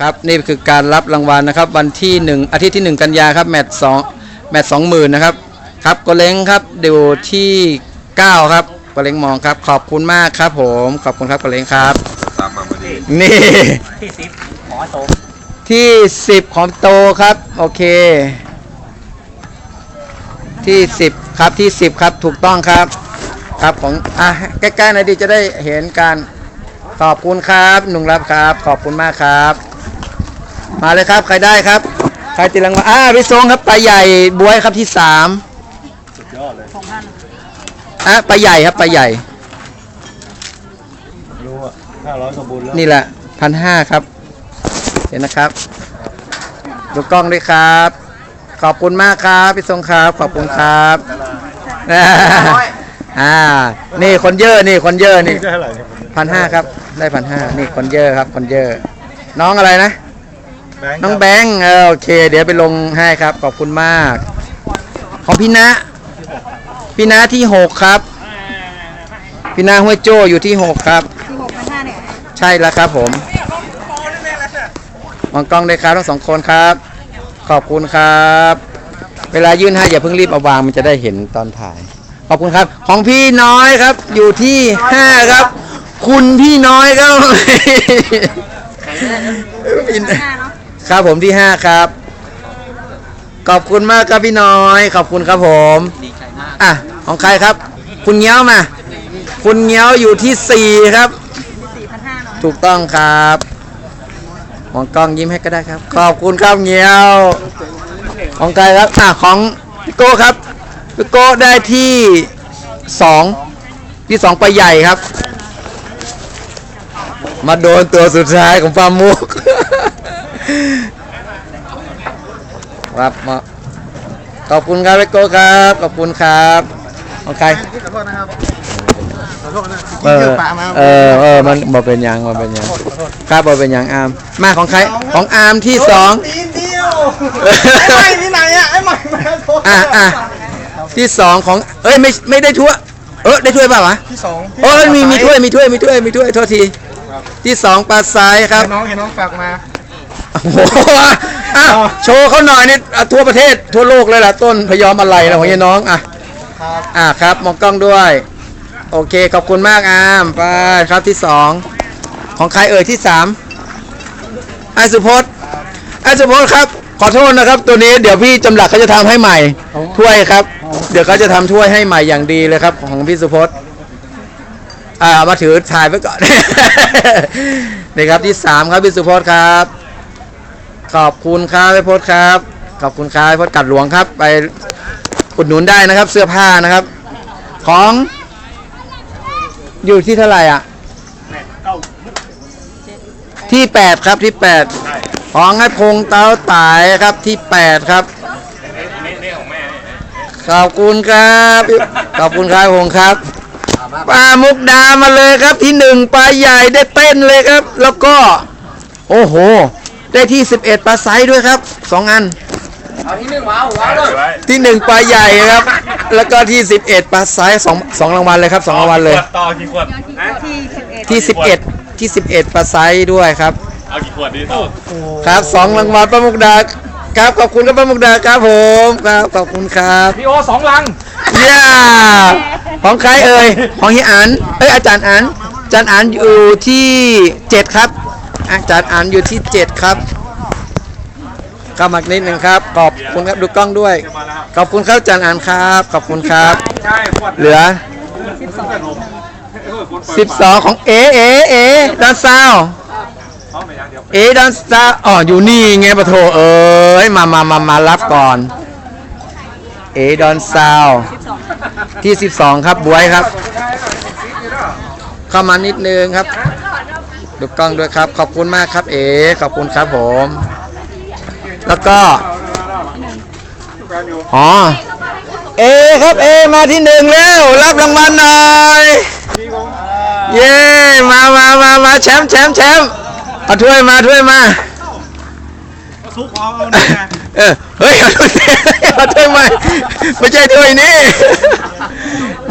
ครับนี่คือการรับรางวัลนะครับวันที่หนึ่งอาทิตย์ที่หนึ่งกันยาครับแมตช์สองแมตช์สองหมื่นนะครับครับโกเล้งครับดูที่เก้าครับโกเล้งมองครับ ขอบคุณมากครับผมขอบคุณครับโกเล้งครับตามมาพอดีนี่ ที่สิบขอโตที่สิบของโตครับโอเค ที่สิบครับที่สิบครับถูกต้องครับ ครับของอะใกล้ๆหน่อยดีจะได้เห็นการขอบคุณครับหนุ่งรับครับ ขอบคุณมากครับ มาเลยครับ ใครได้ครับ ใครติดรางวัลอ่าพี่ทรงครับปลาใหญ่บวยครับที่สามยอดเลยอะปลาใหญ่ครับปลาใหญ่ รู้อะห้าร้อยกว่าบุญแล้วนี่แหละพันห้าครับ เห็นนะครับ ดูกล้องด้วยครับ ขอบคุณมากครับพี่ทรงครับ ขอบคุณครับอ่า นี่คนเยอะนี่คนเยอะนี่ได้เท่าไหร่เนี่ยพันห้าครับ ได้พันห้านี่คนเยอะครับ คนเยอะ น้องอะไรนะ แบงค์น้องแบงค์เออโอเค เดี๋ยวไปลงให้ครับ ขอบคุณมาก ของพี่นะพี่นะที่หกครับ พี่นาห้วยโจ้อยู่ที่หกครับ ที่หกพันห้าเนี่ย ใช่แล้วครับผมมองกล้องด้วยครับทั้งสองคนครับ ขอบคุณครับ เวลายื่นให้อย่าเพิ่งรีบเอาวางมันจะได้เห็นตอนถ่าย ขอบคุณครับ ของพี่น้อยครับ อยู่ที่ห้าครับ คุณพี่น้อยครับพันห้าเนาะ ครับผมที่ห้าครับ ขอบคุณมากครับพี่น้อย ขอบคุณครับผม ดีใจมากอะ ของใครครับ คุณเงี้ยวมา คุณเงี้ยวอยู่ที่สี่ครับสี่พันห้าเนาะถูกต้องครับมองกล้องยิ้มให้ก็ได้ครับ ขอบคุณครับเงี้ยว ของใครครับ อะ ของพี่โก้ครับพี่โก้ได้ที่สองที่สองไปใหญ่ครับ มาโดนตัวสุดท้ายของปามุก ครับมาขอบคุณครับพี่โก้ครับ ขอบคุณครับของใครขอโทษนะครับขอโทษนะเออเออเออมันบ่เป็นหยังบ่เป็นหยังครับบ่เป็นหยังอามมาของใครของอามที่สองตีนเดียวไอ้ใหม่ที่ไหนอะไอ้ใหม่มาโทษอะอะที่สองของเอ้ยไม่ไม่ได้ถ้วยเออได้ถ้วยเปล่าวะที่สองโอ้ยมีมีถ้วยมีถ้วยมีถ้วยมีถ้วยโทษทีที่สองปลาทรายครับเห็นน้องเห็นน้องฝากมา โอ้โหอะโชว์เขาหน่อยนี่อะทั่วประเทศทั่วโลกเลยล่ะต้นพยอมอะไรนะของยายน้องอะครับอะครับมองกล้องด้วย โอเคขอบคุณมากอามไปครับที่สองของใครเอ่ยที่สามไอสุพจน์ไอสุพจน์ครับ ขอโทษนะครับ ตัวนี้เดี๋ยวพี่จำหลักเขาจะทำให้ใหม่ ถ้วยครับ เดี๋ยวเขาจะทำถ้วยให้ใหม่อย่างดีเลยครับ ของพี่สุพจน์อ่ามาถือถ่ายไว้ก่อน นี่ครับที่สามครับพี่สุพจน์ครับ ขอบคุณครับพี่พจน์ครับ ขอบคุณครับพี่พจน์กัดหลวงครับ ไปอุดหนุนได้นะครับ เสื้อผ้านะครับ ของอยู่ที่เท่าไหร่อะที่แปดครับที่แปดของไอ้พงเต้าตายครับที่แปดครับขอบคุณครับ ขอบคุณครับพงครับปลามุกดามาเลยครับที่หนึ่งปลาใหญ่ได้เต้นเลยครับ แล้วก็ โอ้โห ได้ที่สิบเอ็ดปลาไซส์ด้วยครับสองอัน เอาที่หนึ่งว้าวว้าวเลยที่หนึ่งปลาใหญ่ครับ แล้วก็ที่สิบเอ็ดปลาไซส์สองสองรางวัลเลยครับสองรางวัลเลย ต่อกี่ขวดที่สิบเอ็ดที่สิบเอ็ดที่สิบเอ็ดปลาไซส์ด้วยครับ เอากี่ขวดดีต่อครับสองรางวัลป้ามุกดาครับขอบคุณครับป้ามุกดาครับผมครับขอบคุณครับพี่โอสองลังเย้ของใครเอ่ยของเฮียอันเอ้ยอาจารย์อันอาจารย์อันอยู่ที่เจ็ดครับ อาจารย์อันอยู่ที่เจ็ดครับเข้ามานิดหนึ่งครับ ขอบคุณครับดูกล้องด้วย ขอบคุณครับอาจารย์อันครับ ขอบคุณครับใช่เหลือสิบสอง12 ของเอเอเอดอนซาวเอาไปยังเอดอนซาวอ๋ออยู่นี่ไงปะโถเอ้ยมามามามารับก่อน เอดอนซาวที่ 12 ครับบวยครับ เข้ามานิดนึงครับ ดูกล้องด้วยครับ ขอบคุณมากครับ เอ๋ขอบคุณครับผม แล้วก็ อ๋อ เอครับเอมาที่หนึ่งแล้ว รับรางวัลหน่อยเย้มามามามาแชมป์แชมป์แชมป์เอาถ้วยมาถ้วยมาซุกเอาเอาหน่ยเออเฮ้ยเอาถ้วยเอาถ้วยมาไม่ใช่ถ้วยนี้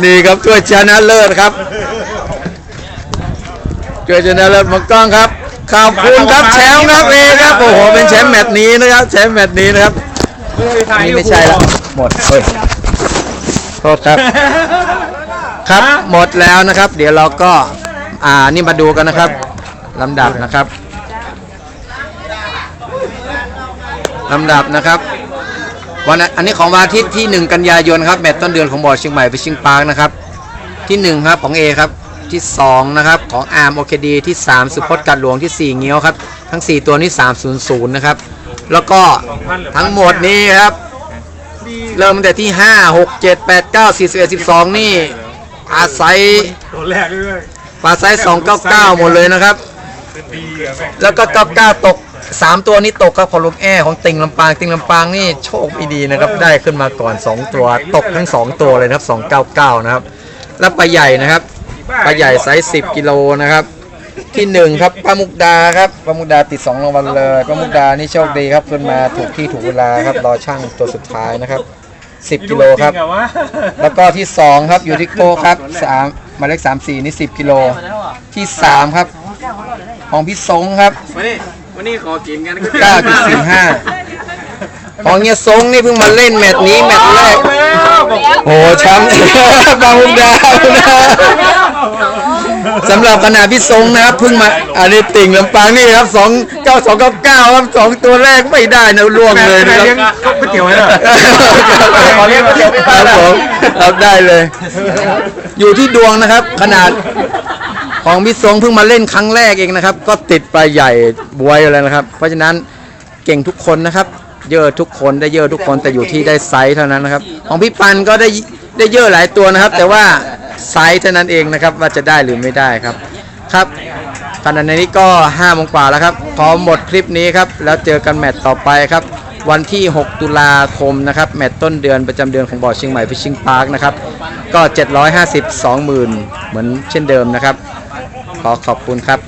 นี่ครับถ้วยชนะเลิศครับ ถ้วยชนะเลิศหมอกล้องครับขอบคุณครับแชมป์ครับเอครับโอ้โหเป็นแชมป์แมตช์นี้นะครับแชมป์แมตช์นี้นะครับนี่ไม่ใช่ละหมดเฮ้ยโทษครับ ครับหมดแล้วนะครับ เดี๋ยวเราก็อ่านี่มาดูกันนะครับลำดับนะครับลำดับนะครับวันอันนี้ของวันอาทิตย์ที่ 1 กันยายนครับแมตช์ต้นเดือนของบอร์ดเชียงใหม่ไปชิงปาร์คนะครับที่1ครับของ A ครับ ที่ 2 นะครับ ของอาร์มโอเคดีที่ 3 สุพจน์กัดหลวงที่ 4 เงี้ยวครับ ทั้ง 4 ตัวนี้ 300 นะครับ แล้วก็ทั้งหมดนี้ครับ เริ่มตั้งแต่ที่ 5 6 7 8 9 4 1 12 นี่อาศัยตัวแรกเลยปลาไซส์299 หมดเลยนะครับดีอะแม่งแล้วก็ 99 ตก 3 ตัวนี้ตกครับของลูกแอ้ของติงลำปาง ติงลำปางนี่โชคไม่ดีนะครับ ได้ขึ้นมาก่อน 2 ตัว ตกทั้ง 2 ตัวเลยนะครับ 299 นะครับ แล้วปลาใหญ่นะครับ ปลาใหญ่ไซส์10กิโลนะครับ ที่หนึ่งครับปลามุกดาครับปลามุกดาติด2รางวัลเลยปลามุกดานี่โชคดีครับขึ้นมาถูกที่ถูกเวลาครับรอช่างตัวสุดท้ายนะครับ 10กิโลครับจงอะวะแล้วก็ที่2ครับอยู่ที่โก้ครับ3หมายเลข34นี่10กิโลที่3ครับ ของพี่สงครับวันนี้วันนี้ขอกินกัน9.45ของเฮียสงนี่เพิ่งมาเล่นแมตช์นี้แมตช์แรก แล้วบอกโอ้แชมป์บางมุกดานะสำหรับขนาดพี่ทรงนะครับเพิ่งมาอันนี้ติ่งลำปางนี่ครับสองเก้าสองเก้าเก้าครับสองตัวแรกไม่ได้นะล่วงเลยนะแม่คเลี้ยงรับก๋วยเตี๋ยวไว้เหรอขอเรียกก๋วยเตี๋ยวพี่คปารับผมครับได้เลย อยู่ที่ดวงนะครับ ขนาดของพี่ทรงเพิ่งมาเล่นครั้งแรกเองนะครับ ก็ติดไปใหญ่บวยอะไรนะครับ เพราะฉะนั้นเก่งทุกคนนะครับ เยอะทุกคนได้เยอะทุกคนแต่อยู่ที่ได้ไซส์เท่านั้นนะครับ ของพี่ปันก็ได้ได้เยอะหลายตัวนะครับ แต่ว่าไซส์เท่านั้นเองนะครับ ว่าจะได้หรือไม่ได้ครับครับขณะนี้ก็5โมงกว่าแล้วครับพอหมดคลิปนี้ครับ แล้วเจอกันแมตต์ต่อไปครับ วันที่ 6 ตุลาคมนะครับ แมตต์ต้นเดือนประจำเดือนของบ่อเชียงใหม่ฟิชชิงพาร์คนะครับ ก็ 750 20,000 เหมือนเช่นเดิมนะครับ ขอขอบคุณครับ